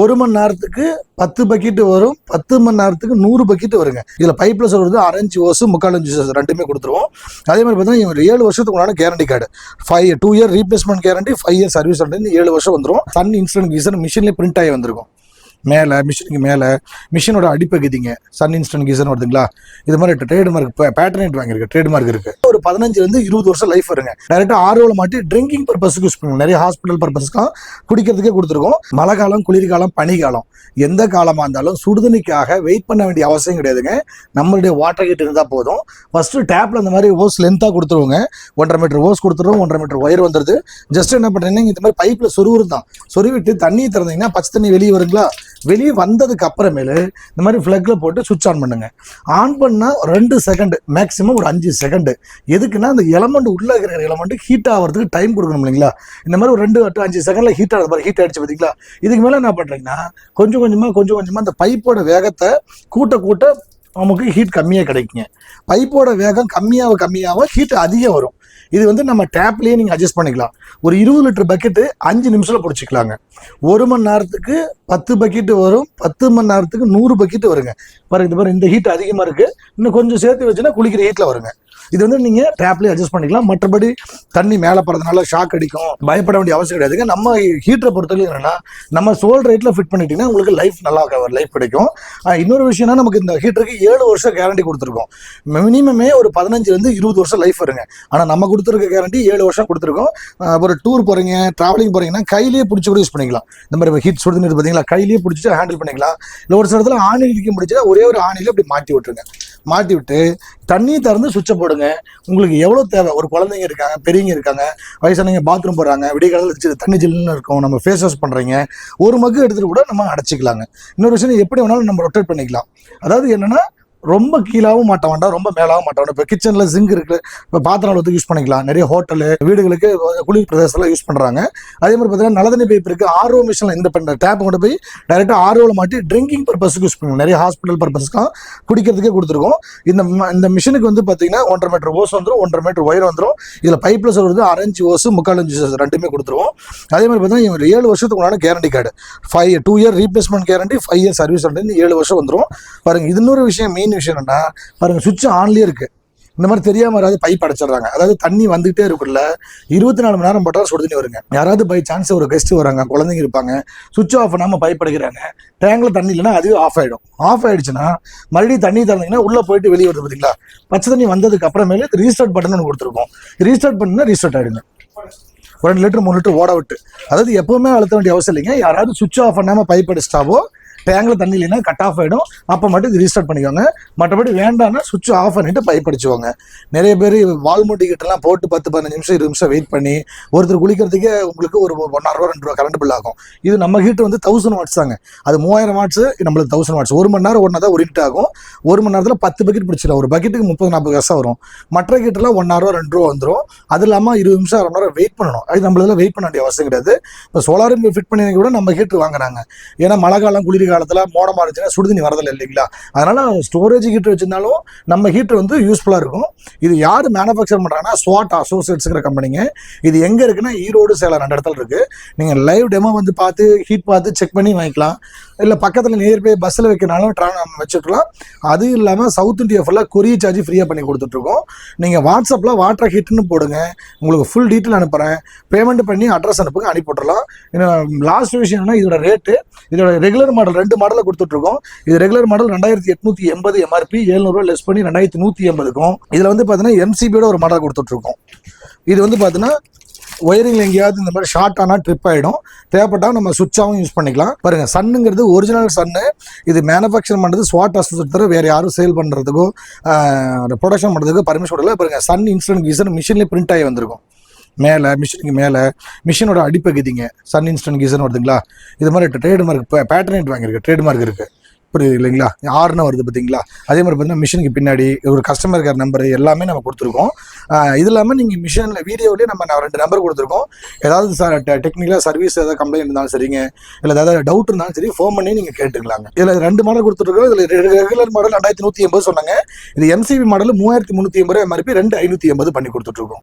ஒரு மணி நேரத்துக்கு பத்து பக்கெட்டு வரும். பத்து மணி நேரத்துக்கு நூறு பக்கெட்டு வருங்க. இதில் பைப்பில் சொல்கிறது அரைஞ்சு ஓசு முக்கால் அஞ்சு ஓசு ரெண்டுமே கொடுத்துருவோம். அதே மாதிரி பார்த்தீங்கன்னா இவங்க ஏழு வருஷத்துக்கு உண்டான guarantee card five two year replacement guarantee five year service ஏழு வருஷம் வந்துடும் சன் இன்ஸ்டன்ட் கீசர் மிஷின்லேயே பிரிண்ட் ஆகி வந்திருக்கும். மேலே மிஷினுக்கு மேலே மிஷினோட அடிப்பகுதிங்க. சன் இன்ஸ்டன்ட் கீசர் வருதுங்களா? இது மாதிரி ட்ரேட் மார்க் பேட்டர்னேட் வாங்கியிருக்கு ட்ரேட் மார்க் இருக்கு. ஒரு பதினஞ்சுலேருந்து இருபது வருஷம் லைஃப் வருங்க. டேரெக்டாக ஆர்வல மாட்டி ட்ரிங்கிங் பர்பஸ்க்கு யூஸ் பண்ணுவோம். நிறைய ஹாஸ்பிட்டல் பர்பஸ்க்காக குடிக்கிறதுக்கே கொடுத்துருக்கோம். மழை காலம் குளிர்காலம் பனிக்காலம் எந்த காலமாக இருந்தாலும் சுடுதண்ணிக்காக வெயிட் பண்ண வேண்டிய அவசியம் கிடையாதுங்க. நம்மளுடைய வாட்டர் ஹீட் இருந்தால் போதும். ஃபஸ்ட்டு டேப்பில் அந்த மாதிரி ஓஸ் லென்த்தாக கொடுத்துருவோங்க. ஒன்றரை மீட்டர் ஓஸ் கொடுத்துருவோம் ஒன்றரை மீட்டர் ஒயர் வந்துடுது ஜஸ்ட் என்ன பண்ணுறீங்கன்னா இந்த மாதிரி பைப்பில் சொருவுறது தான் சொருவிட்டு தண்ணி திறந்தீங்கன்னா பச்சை தண்ணி வெளியே வருங்களா? வெளியே வந்ததுக்கு அப்புறமேலு இந்த மாதிரி ஃப்ளக்கில் போட்டு சுவிட்ச் ஆன் பண்ணுங்க. ஆன் பண்ணால் ரெண்டு செகண்ட் மேக்ஸிமம் ஒரு அஞ்சு செகண்டு எதுக்குன்னா அந்த எலமெண்ட் உள்ளே இருக்கிற எலமெண்ட் ஹீட் ஆகிறதுக்கு டைம் கொடுக்கணும் இல்லைங்களா? இந்த மாதிரி ஒரு ரெண்டு to அஞ்சு செகண்டில் ஹீட் ஆகிற மாதிரி ஹீட் ஆகிடுச்சு பார்த்தீங்களா இதுக்கு மேலே என்ன பண்ணுறீங்கன்னா கொஞ்சம் கொஞ்சமாக கொஞ்சம் கொஞ்சமாக அந்த பைப்போட வேகத்தை கூட்ட கூட்ட நமக்கு ஹீட் கம்மியாக கிடைக்குங்க. பைப்போட வேகம் கம்மியாக கம்மியாக ஹீட் அதிகம் வரும். இது வந்து நம்ம டேப்லேயே நீங்கள் அட்ஜஸ்ட் பண்ணிக்கலாம். ஒரு இருபது லிட்டர் பக்கெட்டு அஞ்சு நிமிஷத்தில் பிடிச்சிக்கலாங்க. ஒரு மணி நேரத்துக்கு பத்து பக்கெட்டு வரும் பத்து மணி நேரத்துக்கு நூறு பக்கெட்டு வருங்க. பாருங்க இந்த மாதிரி இந்த ஹீட் அதிகமாக இருக்குது இன்னும் கொஞ்சம் சேர்த்து வச்சுன்னா குளிக்கிற ஹீட்டில் வருங்க. இது வந்து நீங்கள் டேப்லேயே அட்ஜஸ்ட் பண்ணிக்கலாம். மற்றபடி தண்ணி மேலே போகிறதுனால ஷாக் அடிக்கும். பயப்பட வேண்டிய அவசியம் கிடையாதுங்க நம்ம ஹீட்டரை பொறுத்தவரைக்கும் என்னன்னா நம்ம சோல் ரேட்டில் ஃபிட் பண்ணிட்டீங்கன்னா உங்களுக்கு லைஃப் நல்லா லைஃப் கிடைக்கும். இன்னொரு விஷயம்னா நமக்கு இந்த ஹீட்டருக்கு ஏழு வருஷம் கேரண்டி கொடுத்துருக்கோம். மினிமமே ஒரு பதினஞ்சுலேருந்து இருபது வருஷம் லைஃப் வருங்க. ஆனால் நம்ம கொடுத்துருக்க கேரண்டி ஏழு வருஷம் கொடுத்துருக்கோம். ஒரு டூர் போகிறீங்க ட்ராவலிங் போகிறீங்கன்னா கையிலேயே பிடிச்சி கூட யூஸ் பண்ணிக்கலாம். இந்த மாதிரி ஹீட் சுடுதுன்னு பார்த்தீங்களா கையிலேயே பிடிச்சிட்டு ஹேண்டில் பண்ணிக்கலாம். இல்லை ஒரு சில இடத்துல ஆணி இடிக்க முடிச்சுன்னா ஒரே ஒரு ஆணியில் அப்படி மாட்டி விட்டுருங்க. மாட்டி விட்டு தண்ணி திறந்து சுவிட்சை போடுங்க. உங்களுக்கு எவ்வளோ தேவை? ஒரு குழந்தைங்க இருக்காங்க பெரியவங்க இருக்காங்க வயசானவங்க பாத்ரூம் போடுறாங்க விடிய தண்ணி ஜில்லுன்னு இருக்கும் நம்ம ஃபேஸ் வாஷ் பண்ணுறீங்க ஒரு மக்கு எடுத்துகிட்டு கூட நம்ம அடைச்சிக்கலாங்க. இன்னொரு விஷயம் எப்படி வேணாலும் நம்ம ரொட்டேட் பண்ணிக்கலாம். அதாவது என்னென்னா ரொம்ப கீழாகவும் மாட்ட வேண்டாம் ரொம்ப மேலாகவும் மாட்ட வேண்டாம். இப்போ கிச்சனில் ஜிங்க் இருக்குது இப்போ பாத்திரம் அளவுக்கு யூஸ் பண்ணிக்கலாம். நிறைய ஹோட்டலு வீடுகளுக்கு குளிர் பிரதேசத்தில் யூஸ் பண்ணுறாங்க அதே மாதிரி பார்த்தீங்கன்னா நலதனி பைப் இருக்குது ஆர்ஓ மிஷினில் இந்த பண்ண டேப் கொண்டு போய் டைரெக்டாக ஆர்ஓவில் மாட்டி ட்ரிங்கிங் பர்பஸ்க்கு யூஸ் பண்ணுவோம் நிறைய ஹாஸ்பிட்டல் பர்பஸ்க்காக குடிக்கிறதுக்கே கொடுத்துருக்கோம். இந்த ம- இந்த மிஷினுக்கு வந்து பார்த்தீங்கன்னா ஒன்றரை மீட்டர் ஓஸ் வந்துடும் ஒன்றரை மீட்டர் ஒயர் வந்துடும் இதில் பைப்பில் சொல்கிறது அரைஞ்சு ஓஸ் முக்கால் அஞ்சு ஓஸ் ரெண்டுமே கொடுத்துருவோம். அதே மாதிரி பார்த்தீங்கன்னா இவங்க ஏழு வருஷத்துக்கு உண்டான guarantee card five two year replacement guarantee five year service ஏழு வருஷம் வந்துடும் பாருங்க இது இன்னொரு விஷயம் மெயின் விஷயம் என்னன்னா பாருங்க சுவிட்ச் ஆன்லேயே இருக்கு. இந்த மாதிரி தெரியாம யாராவது பைப் அடைச்சிடுறாங்க. அதாவது தண்ணி வந்துகிட்டே இருக்குல்ல இருபத்தி நாலு மணி நேரம் பட்டா சுடு தண்ணி வருங்க. யாராவது பை சான்ஸ் ஒரு கெஸ்ட் வராங்க குழந்தைங்க இருப்பாங்க சுவிட்ச் ஆஃப் பண்ணாம பைப் அடைக்கிறாங்க டேங்க்ல தண்ணி இல்லைன்னா அதுவே ஆஃப் ஆயிடும். ஆஃப் ஆயிடுச்சுன்னா மறுபடியும் தண்ணி திறந்தீங்கன்னா உள்ள போயிட்டு வெளியே வருது பார்த்தீங்களா பச்சை தண்ணி வந்ததுக்கு அப்புறமேலே ரீஸ்டார்ட் பட்டன் ஒன்று கொடுத்துருக்கோம். ரீஸ்டார்ட் பண்ணா ரீஸ்டார்ட் ஆயிடுங்க. ஒரு ரெண்டு லிட்டர் மூணு லிட்டர் ஓட விட்டு. அதாவது எப்பவுமே அழுத்த வேண்டிய அவசியம் இல்லைங்க. யாராவது சுவிட்ச் ஆஃப் பண்ணாம பைப் அடிச்சிட்டாவோ டேங்கில் தண்ணி இல்லைன்னா கட் ஆஃப் ஆகிடும் அப்போ மட்டும் இது ரீஸ்டார்ட் பண்ணிக்கோங்க. மற்றபடி வேண்டாம்னா சுவிட்ச் ஆஃப் பண்ணிட்டு பைப் அடிச்சுவாங்க நிறைய பேர் வால்மூட்டி கிட்டலாம் போட்டு பத்து பதினஞ்சு நிமிஷம் இருபது நிமிஷம் வெயிட் பண்ணி ஒருத்தர் குளிக்கிறதுக்கே உங்களுக்கு ஒரு ஒன்றரை ரூபா ரெண்டு ரூபா கரண்ட் பில் ஆகும். இது நம்ம ஹீட் வந்து தௌசண்ட் வாட்ஸ் தாங்க. அது மூவாயிரம் வாட்ஸ் நம்மளுக்கு தௌசண்ட் வாட்ஸ் ஒரு மணி நேரம் ஒன்றா தான் ஒரு ஹீட் ஆகும். ஒரு மணி நேரத்தில் பத்து பக்கெட் பிடிச்சிடும் ஒரு பக்கெட்டுக்கு முப்பது நாற்பது காசாக வரும். மற்ற ஹீட்டெல்லாம் ஒன்றரை ரூபா ரெண்டு ரூபா வந்துடும் அது இல்லாமல் இருபது நிமிஷம் அரை மணி நேரம் வெயிட் பண்ணணும். அது நம்மளதில் வெயிட் பண்ண வேண்டிய அவசியம் கிடையாது. இப்போ சோலாரும் ஃபிட் பண்ணி கூட நம்ம ஹீட்டர் வாங்குறாங்க. ஏன்னா மழை காலம் குளிர் காலத்தில் மோடமாக இருந்துச்சுன்னா சுடுதண்ணி வரதில்லை இல்லைங்களா? அதனால் ஸ்டோரேஜ் ஹீட்டர் வச்சுருந்தாலும் நம்ம ஹீட்டர் வந்து யூஸ்ஃபுல்லாக இருக்கும். இது யார் மேனுஃபேக்சர் பண்ணுறாங்கன்னா ஸ்வாட் அசோசியேட்ஸுங்கிற கம்பெனிங்க இது எங்கே இருக்குன்னா ஈரோடு சேலம் ரெண்டு இடத்துல இருக்குது நீங்கள் லைவ் டெமோ வந்து பார்த்து ஹீட் பார்த்து செக் பண்ணி வாங்கிக்கலாம். இல்லை பக்கத்தில் நியர்பை பஸ்ஸில் வைக்கிறனாலும் ட்ரா வச்சுக்கலாம் அது இல்லாமல் சவுத் இந்தியா ஃபுல்லாக கொரியர் சார்ஜ் ஃப்ரீயாக பண்ணி கொடுத்துட்ருக்கோம். நீங்கள் வாட்ஸ்அப்பில் வாட்டர் ஹீட்னு போடுங்க. உங்களுக்கு ஃபுல் டீட்டெயில் அனுப்புகிறேன் பேமெண்ட் பண்ணி அட்ரஸ் அனுப்புங்க அனுப்பிவிட்றலாம் லாஸ்ட் விஷயம்னா இதோட ரேட்டு இதோட ரெகுலர் மாடல் ரெண்டு மாடலில் கொடுத்துட்ருக்கோம். இது ரெகுலர் மாடல் ரெண்டாயிரத்தி எட்நூத்தி எண்பது எம்ஆர்பி ஏழ்நூறுவா லெஸ் பண்ணி ரெண்டாயிரத்தி நூற்றி எண்பதுக்கும். இதில் வந்து பார்த்தீங்கன்னா எம்சிபியோட ஒரு மாடல் கொடுத்துட்ருக்கோம். இது வந்து பார்த்தீங்கன்னா ஒயரிங்ல எங்கேயாவது இந்த மாதிரி ஷார்ட் ஆனால் ட்ரிப் ஆகிடும் தேவைப்பட்டால் நம்ம சுவிட்சாகவும் யூஸ் பண்ணிக்கலாம். பாருங்க சன்னுங்கிறது ஒரிஜினல் சன்னு இது மேனுஃபேக்சர் பண்ணுறது ஸ்வாட் அசோசியேட் வேறு யாரும் சேல் பண்ணுறதுக்கோ ப்ரொடக்ஷன் பண்ணுறதுக்கோ பர்மிஷன் கொடுக்கல. பாருங்க சன் இன்ஸ்டன்ட் கீசர் மிஷின்லேயே பிரிண்ட் ஆகி வந்திருக்கும். மேலே மிஷினுக்கு மேலே மிஷினோட அடிப்பகுதிங்க. சன் இன்ஸ்டன்ட் கீசர் வருதுங்களா? இது மாதிரி ட்ரேட் மார்க் பேட்டர்னேட் வாங்கியிருக்கு ட்ரேட் மார்க் இருக்குது புரியுது இல்லைங்களா? ஆறுன்னு வருது பார்த்தீங்களா அதே மாதிரி பார்த்தீங்கன்னா மிஷினுக்கு பின்னாடி ஒரு கஸ்டமர் கேர் நம்பர் எல்லாமே நம்ம கொடுத்துருக்கோம். இது இல்லாமல் நீங்கள் மிஷினில் வீடியோலேயே நம்ம நான் ரெண்டு நம்பர் கொடுத்துருக்கோம். ஏதாவது சார் டெக்னிக்கலாக சர்வீஸ் ஏதாவது கம்ப்ளைண்ட் இருந்தாலும் சரிங்க. இல்லை ஏதாவது டவுட் இருந்தாலும் சரி ஃபோன் பண்ணி நீங்கள் கேட்டுக்கலாங்க. இதில் ரெண்டு மாடல் கொடுத்துருக்கோம். இதில் ரெகுலர் மாடல் ரெண்டாயிரத்தி நூற்றி எண்பது சொன்னாங்க. இது எம்சிபி மாடல் மூவாயிரத்தி முந்நூற்றி எண்பது எம்ஆர்பி ரெண்டு ஐநூற்றி எண்பது பண்ணி கொடுத்துட்ருக்கோம்